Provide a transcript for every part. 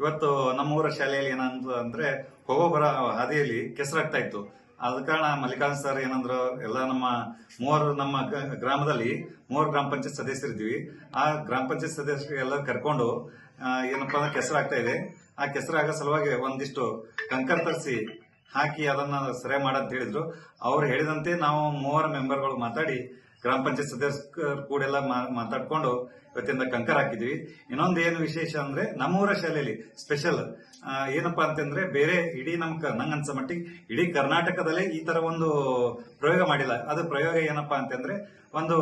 ಇವತ್ತು ನಮ್ಮೂರ ಶಾಲೆಯಲ್ಲಿ ಏನಂತ ಅಂದ್ರೆ ಹೋಗೋ ಬರ ಹಾದಿಯಲ್ಲಿ ಕೆಸರಾಗ್ತಾ ಇತ್ತು. ಆದ ಕಾರಣ ಮಲ್ಲಿಕಾರ್ಜುನ್ ಸರ್ ಏನಂದ್ರು, ಎಲ್ಲ ನಮ್ಮ ಮೂವರು ನಮ್ಮ ಗ್ರಾಮದಲ್ಲಿ ಮೂವರು ಗ್ರಾಮ ಪಂಚಾಯತ್ ಸದಸ್ಯರಿದ್ವಿ ಆ ಗ್ರಾಮ ಪಂಚಾಯತ್ ಸದಸ್ಯರಿಗೆಲ್ಲ ಕರ್ಕೊಂಡು ಏನಪ್ಪಾ ಅಂದ್ರೆ ಕೆಸರಾಗ್ತಾ ಇದೆ. ಆ ಕೆಸರಾಗೋ ಸಲುವಾಗಿ ಒಂದಿಷ್ಟು ಕಂಕರ್ ತರಿಸಿ ಹಾಕಿ ಅದನ್ನ ಸರಿ ಮಾಡಂತ ಹೇಳಿದ್ರು. ಅವ್ರು ಹೇಳಿದಂತೆ ನಾವು ಮೂವರ ಮೆಂಬರ್ಗಳು ಮಾತಾಡಿ ಗ್ರಾಮ ಪಂಚಾಯತ್ ಸದಸ್ಯರು ಕೂಡೆಲ್ಲ ಮಾತಾಡ್ಕೊಂಡು ಇವತ್ತಿಂದ ಕಂಕರ್ ಹಾಕಿದ್ವಿ. ಇನ್ನೊಂದು ಏನು ವಿಶೇಷ ಅಂದ್ರೆ ನಮ್ಮೂರ ಶಾಲೆಯಲ್ಲಿ ಸ್ಪೆಷಲ್ ಏನಪ್ಪಾ ಅಂತಂದ್ರೆ ಬೇರೆ ಇಡೀ ನಮ್ ಕ- ಅನ್ಸ ಮಟ್ಟಿಗೆ ಇಡೀ ಕರ್ನಾಟಕದಲ್ಲೇ ಈ ತರ ಒಂದು ಪ್ರಯೋಗ ಮಾಡಿಲ್ಲ. ಅದು ಪ್ರಯೋಗ ಏನಪ್ಪಾ ಅಂತಂದ್ರೆ ಒಂದು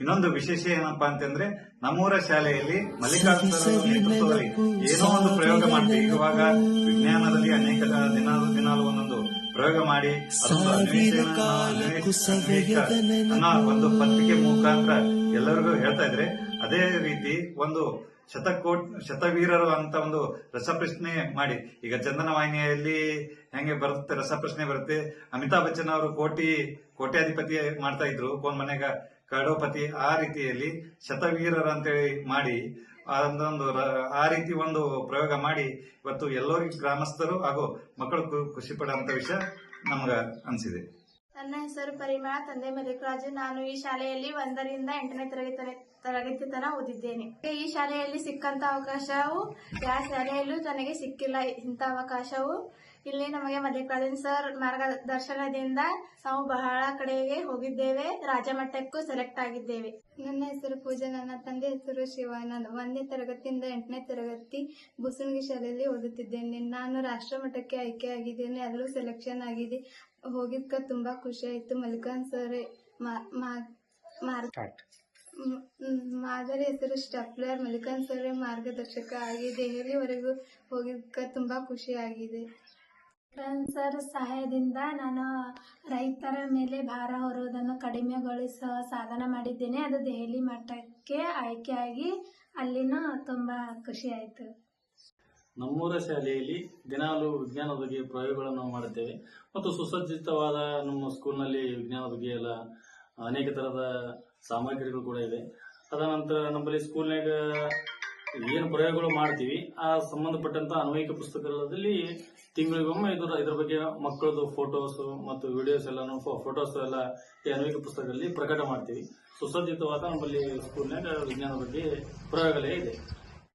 ಇನ್ನೊಂದು ವಿಶೇಷ ಏನಪ್ಪಾ ಅಂತಂದ್ರೆ ನಮ್ಮೂರ ಶಾಲೆಯಲ್ಲಿ ಮಲ್ಲಿಕಾರ್ಜುನ ನೇತೃತ್ವದಲ್ಲಿ ಏನೋ ಒಂದು ಪ್ರಯೋಗ ಮಾಡ್ತೀವಿ. ಇವಾಗ ವಿಜ್ಞಾನದಲ್ಲಿ ಅನೇಕ ದಿನ, ದಿನಾಲು ಒಂದೊಂದು ಪ್ರಯೋಗ ಮಾಡಿ ಒಂದು ಪತ್ರಿಕೆ ಮುಖಾಂತರ ಎಲ್ಲರಿಗೂ ಹೇಳ್ತಾ ಇದ್ರೆ ಅದೇ ರೀತಿ ಒಂದು ಶತಕೋಟ್ ಶತವೀರರು ಅಂತ ಒಂದು ರಸಪ್ರಶ್ನೆ ಮಾಡಿ. ಈಗ ಚಂದನ ವಾಹಿನಿಯಲ್ಲಿ ಹೆಂಗೆ ಬರುತ್ತೆ ರಸಪ್ರಶ್ನೆ ಬರುತ್ತೆ. ಅಮಿತಾಬ್ ಬಚ್ಚನ್ ಅವರು ಕೋಟಿ ಕೋಟ್ಯಾಧಿಪತಿ ಮಾಡ್ತಾ ಇದ್ರು. ಕೋನ್ ಮನೆಗ ಕಡೋಪತಿ ಆ ರೀತಿಯಲ್ಲಿ ಶತವೀರರು ಅಂತೇಳಿ ಮಾಡಿ ಅದೊಂದು ಆ ರೀತಿ ಒಂದು ಪ್ರಯೋಗ ಮಾಡಿ ಇವತ್ತು ಎಲ್ಲರಿಗೂ ಗ್ರಾಮಸ್ಥರು ಹಾಗೂ ಮಕ್ಕಳು ಖುಷಿ ಪಡುವಂತ ವಿಷಯ ನಮ್ಗ ಅನ್ಸಿದೆ. ನನ್ನ ಹೆಸರು ಪರಿಮಳ, ತಂದೆ ಮಲ್ಲಿಕರಾಜು ನಾನು ಈ ಶಾಲೆಯಲ್ಲಿ ಒಂದರಿಂದ ಎಂಟನೇ ತರಗತಿ ತರಗತಿ ತನ ಓದಿದ್ದೇನೆ ಈ ಶಾಲೆಯಲ್ಲಿ ಸಿಕ್ಕಂತ ಅವಕಾಶವು, ಯಾವ ಶಾಲೆಯಲ್ಲೂ ನನಗೆ ಸಿಕ್ಕಿಲ್ಲ. ಇಂಥ ಅವಕಾಶವು ಇಲ್ಲಿ ನಮಗೆ ಮಲ್ಲಿಕಾರ್ಜುನ್ ಸರ್ ಮಾರ್ಗದರ್ಶನದಿಂದ ನಾವು ಬಹಳ ಕಡೆಗೆ ಹೋಗಿದ್ದೇವೆ ರಾಜಮಟ್ಟಕ್ಕೂ ಸೆಲೆಕ್ಟ್ ಆಗಿದ್ದೇವೆ. ನನ್ನ ಹೆಸರು ಪೂಜಾ ನನ್ನ ತಂದೆ ಹೆಸರು ಶಿವ. ನಾನು ಒಂದನೇ ತರಗತಿಯಿಂದ ಎಂಟನೇ ತರಗತಿ ಬುಸುಣಗಿ ಶಾಲೆಯಲ್ಲಿ ಓದುತ್ತಿದ್ದೇನೆ. ನಾನು ರಾಷ್ಟ್ರಮಟ್ಟಕ್ಕೆ ಆಯ್ಕೆ ಆಗಿದ್ದೇನೆ ಅದರಲ್ಲೂ ಸೆಲೆಕ್ಷನ್ ಆಗಿದೆ. ಹೋಗಿದ್ಕ ತುಂಬಾ ಖುಷಿ ಆಯಿತು. ಮಲ್ಲಿಕಾರ್ಜುನ್ ಸರ್ ಮಾದರಿ ಹೆಸರು ಸ್ಟಪ್ಲರ್. ಮಲ್ಲಿಕಾನ್ ಸರ್ ಮಾರ್ಗದರ್ಶಕ ಆಗಿ ದೆಹಲಿವರೆಗೂ ಹೋಗಿದ್ಕ ತುಂಬಾ ಖುಷಿ ಆಗಿದೆ. ಸರ್ ಸಹಾಯದಿಂದ ನಾನು ರೈತರ ಮೇಲೆ ಭಾರ ಹೊರುವುದನ್ನು ಕಡಿಮೆಗೊಳಿಸುವ ಸಾಧನ ಮಾಡಿದ್ದೇನೆ. ಅದು ದೆಹಲಿ ಮಟ್ಟಕ್ಕೆ ಆಯ್ಕೆಯಾಗಿ ಅಲ್ಲಿನ ತುಂಬ ಖುಷಿ ಆಯಿತು. ನಮ್ಮೂರ ಶಾಲೆಯಲ್ಲಿ ದಿನಾಲು ವಿಜ್ಞಾನದ ಬಗ್ಗೆ ಪ್ರಯೋಗಗಳನ್ನು ಮಾಡುತ್ತೇವೆ. ಮತ್ತು ಸುಸಜ್ಜಿತವಾದ ನಮ್ಮ ಸ್ಕೂಲ್ನಲ್ಲಿ ವಿಜ್ಞಾನದ ಬಗ್ಗೆ ಎಲ್ಲ ಅನೇಕ ಥರದ ಸಾಮಗ್ರಿಗಳು ಕೂಡ ಇದೆ. ಅದನಂತರ ನಮ್ಮಲ್ಲಿ ಸ್ಕೂಲ್ನಾಗ ಏನು ಪ್ರಯೋಗಗಳು ಮಾಡ್ತೀವಿ, ಆ ಸಂಬಂಧಪಟ್ಟಂತ ಅನ್ವಯಿಕ ಪುಸ್ತಕದಲ್ಲಿ ತಿಂಗಳಿಗೊಮ್ಮೆ ಇದ್ರ ಇದ್ರ ಬಗ್ಗೆ ಮಕ್ಕಳದು ಫೋಟೋಸ್ ಮತ್ತು ವಿಡಿಯೋಸ್ ಎಲ್ಲಾನು ಫೋಟೋಸ್ ಎಲ್ಲ ಈ ಅನ್ವಯಿಕ ಪುಸ್ತಕದಲ್ಲಿ ಪ್ರಕಟ ಮಾಡ್ತೀವಿ. ಸುಸಜ್ಜಿತವಾದ ನಮ್ಮಲ್ಲಿ ಸ್ಕೂಲ್ನಾಗ ವಿಜ್ಞಾನದ ಬಗ್ಗೆ ಪ್ರಯೋಗಾಲಯ ಇದೆ.